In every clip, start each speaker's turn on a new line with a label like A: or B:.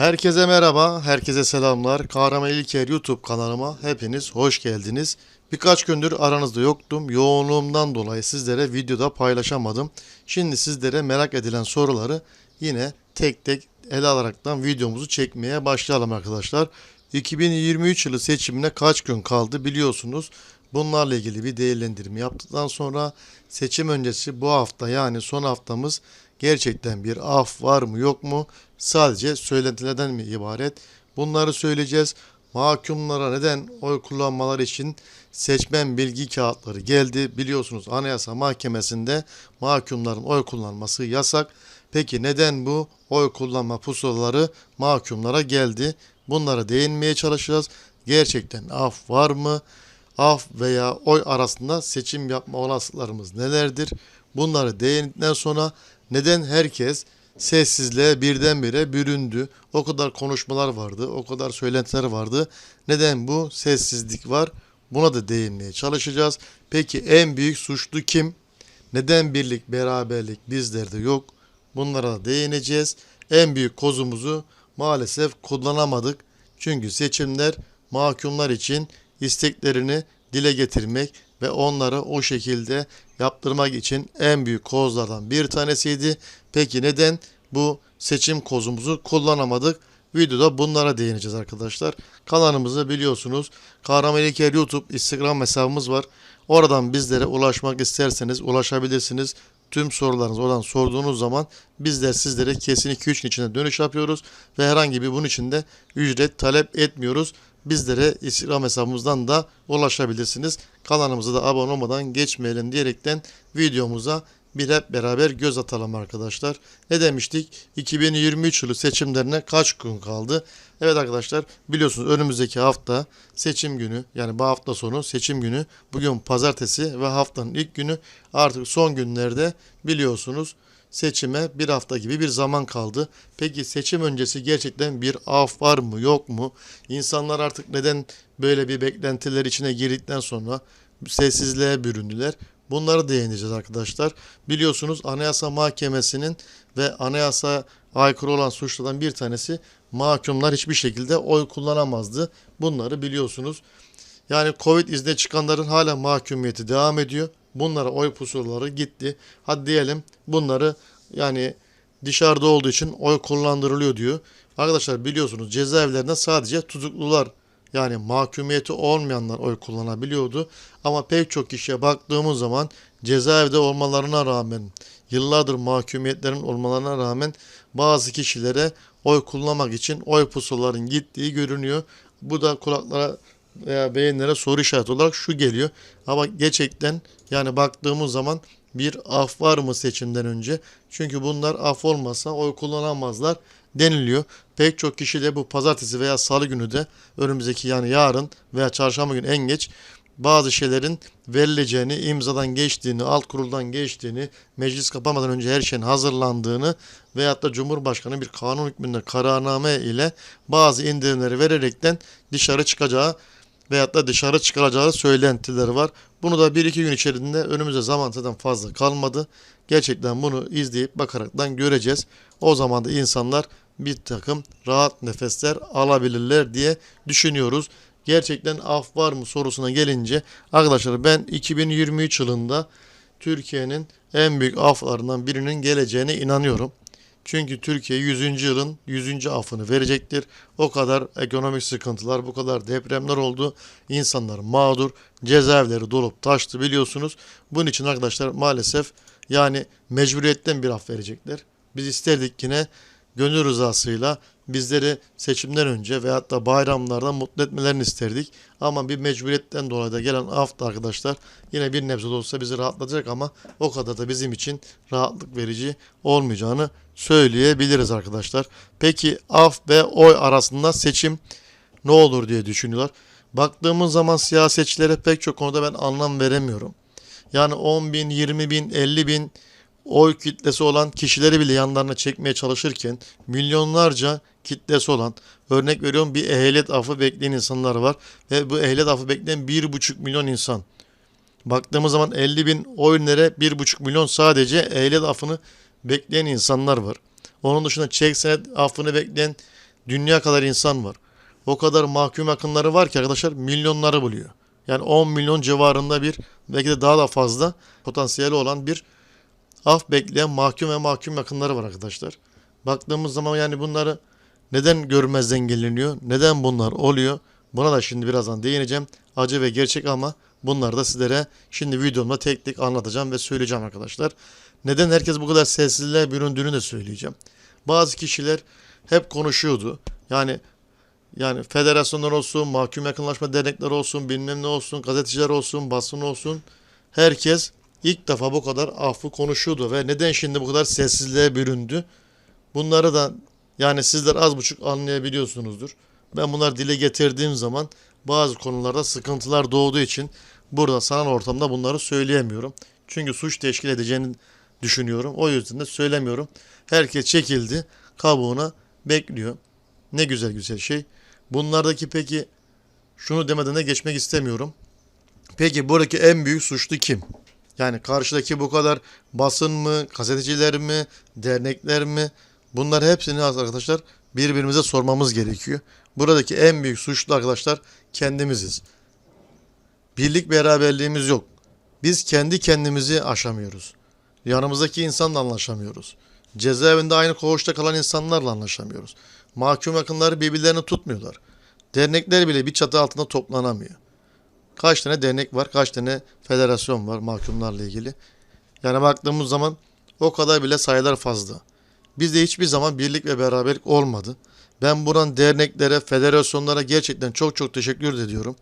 A: Herkese merhaba, herkese selamlar. Kahraman İlker YouTube kanalıma hepiniz hoş geldiniz. Birkaç gündür aranızda yoktum. Yoğunluğumdan dolayı sizlere videoda paylaşamadım. Şimdi sizlere merak edilen soruları yine tek tek ele alaraktan videomuzu çekmeye başlayalım arkadaşlar. 2023 yılı seçimine kaç gün kaldı biliyorsunuz. Bunlarla ilgili bir değerlendirme yaptıktan sonra seçim öncesi bu hafta yani son haftamız gerçekten bir af var mı yok mu sadece söylentilerden mi ibaret bunları söyleyeceğiz. Mahkumlara neden oy kullanmaları için seçmen bilgi kağıtları geldi. Biliyorsunuz Anayasa Mahkemesi'nde mahkumların oy kullanması yasak. Peki neden bu oy kullanma pusulaları mahkumlara geldi? Bunlara değinmeye çalışacağız. Gerçekten af var mı? Af veya oy arasında seçim yapma olasılıklarımız nelerdir? Bunları değindikten sonra neden herkes sessizliğe birdenbire büründü? O kadar konuşmalar vardı, o kadar söylentiler vardı. Neden bu sessizlik var? Buna da değinmeye çalışacağız. Peki en büyük suçlu kim? Neden birlik, beraberlik bizlerde yok? Bunlara da değineceğiz. En büyük kozumuzu maalesef kullanamadık. Çünkü seçimler mahkumlar için isteklerini dile getirmek ve onları o şekilde yaptırmak için en büyük kozlardan bir tanesiydi. Peki neden bu seçim kozumuzu kullanamadık? Videoda bunlara değineceğiz arkadaşlar. Kanalımızı biliyorsunuz. Kahraman İlker YouTube Instagram hesabımız var. Oradan bizlere ulaşmak isterseniz ulaşabilirsiniz. Tüm sorularınız oradan sorduğunuz zaman bizler sizlere kesin 2-3 gün içinde dönüş yapıyoruz ve herhangi bir bunun için de ücret talep etmiyoruz. Bizlere Instagram hesabımızdan da ulaşabilirsiniz. Kanalımıza da abone olmadan geçmeyelim diyerekten videomuza bir hep beraber göz atalım arkadaşlar. Ne demiştik? 2023 yılı seçimlerine kaç gün kaldı? Evet arkadaşlar biliyorsunuz önümüzdeki hafta seçim günü yani bu hafta sonu seçim günü. Bugün pazartesi ve haftanın ilk günü artık son günlerde biliyorsunuz seçime bir hafta gibi bir zaman kaldı. Peki seçim öncesi gerçekten bir af var mı yok mu? İnsanlar artık neden böyle bir beklentiler içine girdikten sonra sessizliğe büründüler? Bunları değineceğiz arkadaşlar. Biliyorsunuz Anayasa Mahkemesi'nin ve anayasa aykırı olan suçlardan bir tanesi mahkumlar hiçbir şekilde oy kullanamazdı. Bunları biliyorsunuz. Yani Covid izne çıkanların hala mahkumiyeti devam ediyor. Bunlara oy pusulaları gitti. Hadi diyelim bunları yani dışarıda olduğu için oy kullandırılıyor diyor. Arkadaşlar biliyorsunuz cezaevlerinde sadece tutuklular yani mahkumiyeti olmayanlar oy kullanabiliyordu. Ama pek çok kişiye baktığımız zaman cezaevde olmalarına rağmen yıllardır mahkumiyetlerin olmalarına rağmen bazı kişilere oy kullanmak için oy pusulaların gittiği görünüyor. Bu da kulaklara veya beyinlere soru işareti olarak şu geliyor. Ama gerçekten yani baktığımız zaman bir af var mı seçimden önce? Çünkü bunlar af olmasa oy kullanamazlar deniliyor. Pek çok kişi de bu pazartesi veya salı günü de önümüzdeki yani yarın veya çarşamba günü en geç bazı şeylerin verileceğini, imzadan geçtiğini, alt kuruldan geçtiğini, meclis kapamadan önce her şeyin hazırlandığını veyahut da Cumhurbaşkanı bir kanun hükmünde kararname ile bazı indirimleri vererekten dışarı çıkacağı veyahut da dışarı çıkaracağı söylentileri var. Bunu da bir iki gün içerisinde önümüze zaman zaten fazla kalmadı. Gerçekten bunu izleyip bakaraktan göreceğiz. O zaman da insanlar bir takım rahat nefesler alabilirler diye düşünüyoruz. Gerçekten af var mı sorusuna gelince arkadaşlar ben 2023 yılında Türkiye'nin en büyük aflarından birinin geleceğine inanıyorum. Çünkü Türkiye 100. yılın 100. afını verecektir. O kadar ekonomik sıkıntılar, bu kadar depremler oldu. İnsanlar mağdur, cezaevleri dolup taştı biliyorsunuz. Bunun için arkadaşlar maalesef yani mecburiyetten bir af verecekler. Biz isterdik yine gönül rızasıyla bizleri seçimden önce veyahut da bayramlarda mutlu etmelerini isterdik. Ama bir mecburiyetten dolayı da gelen af da arkadaşlar yine bir nebze olsa bizi rahatlatacak ama o kadar da bizim için rahatlık verici olmayacağını söyleyebiliriz arkadaşlar. Peki af ve oy arasında seçim ne olur diye düşünüyorlar. Baktığımız zaman siyasetçilere pek çok konuda ben anlam veremiyorum. Yani 10 bin, 20 bin, 50 bin oy kitlesi olan kişileri bile yanlarına çekmeye çalışırken milyonlarca kitlesi olan örnek veriyorum bir ehliyet affı bekleyen insanlar var ve bu ehliyet affı bekleyen 1,5 milyon insan. Baktığımız zaman 50 bin oy nere 1,5 milyon sadece ehliyet affını bekleyen insanlar var. Onun dışında çek senet affını bekleyen dünya kadar insan var. O kadar mahkum yakınları var ki arkadaşlar milyonları buluyor. Yani 10 milyon civarında bir belki de daha da fazla potansiyeli olan bir af bekleyen mahkum ve mahkum yakınları var arkadaşlar. Baktığımız zaman yani bunları neden görmezden geliniyor? Neden bunlar oluyor? Buna da şimdi birazdan değineceğim. Acı ve gerçek ama bunları da sizlere şimdi videomda tek tek anlatacağım ve söyleyeceğim arkadaşlar. Neden herkes bu kadar sessizliğe büründüğünü de söyleyeceğim. Bazı kişiler hep konuşuyordu. Yani yani federasyonlar olsun, mahkum yakınlaşma dernekleri olsun, bilmem ne olsun, gazeteciler olsun, basın olsun. Herkes ilk defa bu kadar affı konuşuyordu ve neden şimdi bu kadar sessizliğe büründü? Bunları da yani sizler az buçuk anlayabiliyorsunuzdur. Ben bunları dile getirdiğim zaman bazı konularda sıkıntılar doğduğu için burada sanal ortamda bunları söyleyemiyorum. Çünkü suç teşkil edeceğini düşünüyorum. O yüzden de söylemiyorum. Herkes çekildi, kabuğuna bekliyor. Ne güzel güzel şey. Bunlardaki peki şunu demeden de geçmek istemiyorum. Peki buradaki en büyük suçlu kim? Yani karşıdaki bu kadar basın mı, gazeteciler mi, dernekler mi? Bunlar hepsini arkadaşlar birbirimize sormamız gerekiyor. Buradaki en büyük suçlu arkadaşlar kendimiziz. Birlik beraberliğimiz yok. Biz kendi kendimizi aşamıyoruz. Yanımızdaki insanla anlaşamıyoruz. Cezaevinde aynı koğuşta kalan insanlarla anlaşamıyoruz. Mahkum yakınları birbirlerini tutmuyorlar. Dernekler bile bir çatı altında toplanamıyor. Kaç tane dernek var, kaç tane federasyon var mahkumlarla ilgili. Yani baktığımız zaman o kadar bile sayılar fazla. Bizde hiçbir zaman birlik ve beraberlik olmadı. Ben buradan derneklere, federasyonlara gerçekten çok çok teşekkür ediyorum.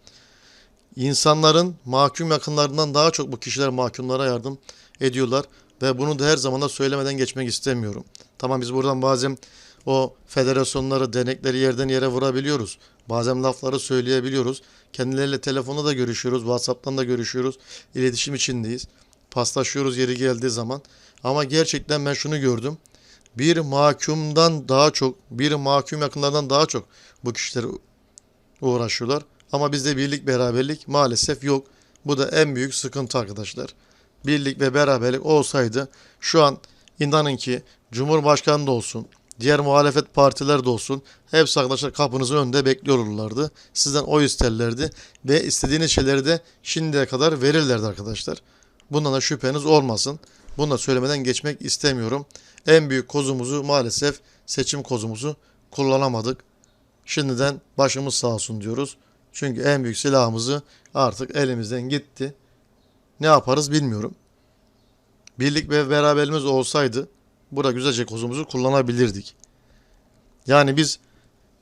A: İnsanların mahkum yakınlarından daha çok bu kişiler mahkumlara yardım ediyorlar. Ve bunu da her zaman da söylemeden geçmek istemiyorum. Tamam biz buradan bazen o federasyonları, dernekleri yerden yere vurabiliyoruz. Bazen lafları söyleyebiliyoruz. Kendileriyle telefonda da görüşüyoruz, WhatsApp'tan da görüşüyoruz. İletişim içindeyiz. Paslaşıyoruz yeri geldiği zaman. Ama gerçekten ben şunu gördüm. Bir mahkumdan daha çok, bir mahkum yakınlardan daha çok bu kişiler uğraşıyorlar. Ama bizde birlik beraberlik maalesef yok. Bu da en büyük sıkıntı arkadaşlar. Birlik ve beraberlik olsaydı şu an inanın ki Cumhurbaşkanı da olsun, diğer muhalefet partiler de olsun hepsi arkadaşlar kapınızın önünde bekliyor olurlardı. Sizden oy isterlerdi ve istediğiniz şeyleri de şimdiye kadar verirlerdi arkadaşlar. Bundan da şüpheniz olmasın. Bunu da söylemeden geçmek istemiyorum. En büyük kozumuzu maalesef seçim kozumuzu kullanamadık. Şimdiden başımız sağ olsun diyoruz. Çünkü en büyük silahımızı artık elimizden gitti. Ne yaparız bilmiyorum. Birlik ve beraberliğimiz olsaydı burada güzelce kozumuzu kullanabilirdik. Yani biz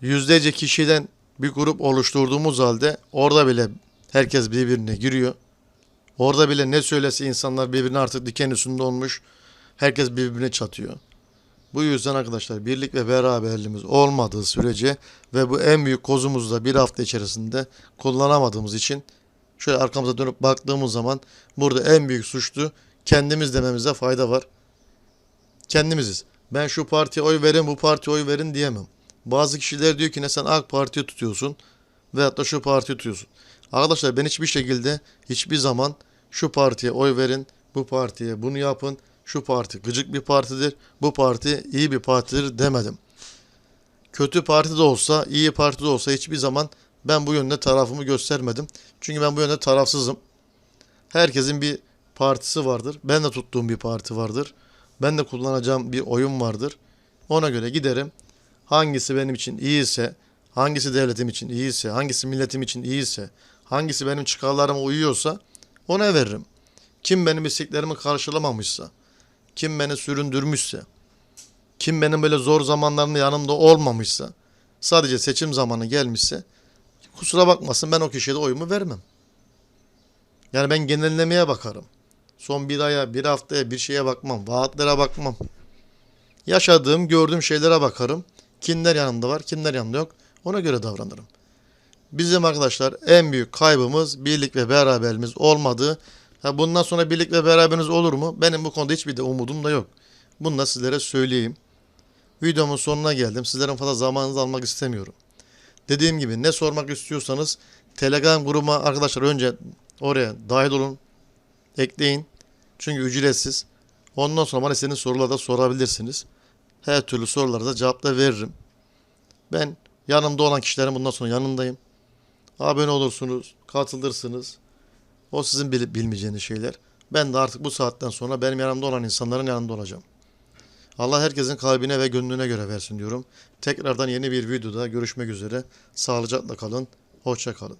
A: yüzlerce kişiden bir grup oluşturduğumuz halde orada bile herkes birbirine giriyor. Orada bile ne söylese insanlar birbirine artık diken üstünde olmuş. Herkes birbirine çatıyor. Bu yüzden arkadaşlar birlik ve beraberliğimiz olmadığı sürece ve bu en büyük kozumuzu da bir hafta içerisinde kullanamadığımız için şöyle arkamıza dönüp baktığımız zaman burada en büyük suçlu kendimiz dememize fayda var. Kendimiziz. Ben şu partiye oy verin bu partiye oy verin diyemem. Bazı kişiler diyor ki ne sen AK Parti'yi tutuyorsun veyahut da şu partiyi tutuyorsun. Arkadaşlar ben hiçbir şekilde hiçbir zaman şu partiye oy verin bu partiye bunu yapın şu parti gıcık bir partidir, bu parti iyi bir partidir demedim. Kötü parti de olsa, iyi parti de olsa hiçbir zaman ben bu yönde tarafımı göstermedim. Çünkü ben bu yönde tarafsızım. Herkesin bir partisi vardır. Ben de tuttuğum bir parti vardır. Ben de kullanacağım bir oyun vardır. Ona göre giderim. Hangisi benim için iyiyse, hangisi devletim için iyiyse, hangisi milletim için iyiyse, hangisi benim çıkarlarıma uyuyorsa ona veririm. Kim benim isteklerimi karşılamamışsa, kim beni süründürmüşse, kim benim böyle zor zamanlarımda yanımda olmamışsa, sadece seçim zamanı gelmişse, kusura bakmasın ben o kişiye de oyumu vermem. Yani ben genellemeye bakarım. Son bir aya, bir haftaya bir şeye bakmam, vaatlere bakmam. Yaşadığım, gördüğüm şeylere bakarım. Kimler yanımda var, kimler yanımda yok. Ona göre davranırım. Bizim arkadaşlar en büyük kaybımız birlik ve beraberliğimiz olmadığı Ha bundan sonra birlik ve beraberiniz olur mu? Benim bu konuda hiçbir de umudum da yok. Bunu da sizlere söyleyeyim. Videomun sonuna geldim. Sizlerin fazla zamanınızı almak istemiyorum. Dediğim gibi ne sormak istiyorsanız Telegram grubuma arkadaşlar önce oraya dahil olun. Ekleyin. Çünkü ücretsiz. Ondan sonra bana istediğiniz soruları da sorabilirsiniz. Her türlü sorulara da cevap da veririm. Ben yanımda olan kişilerin bundan sonra yanındayım. Abone olursunuz, katılırsınız. O sizin bilip bilmeyeceğiniz şeyler. Ben de artık bu saatten sonra benim yanımda olan insanların yanında olacağım. Allah herkesin kalbine ve gönlüne göre versin diyorum. Tekrardan yeni bir videoda görüşmek üzere. Sağlıcakla kalın. Hoşça kalın.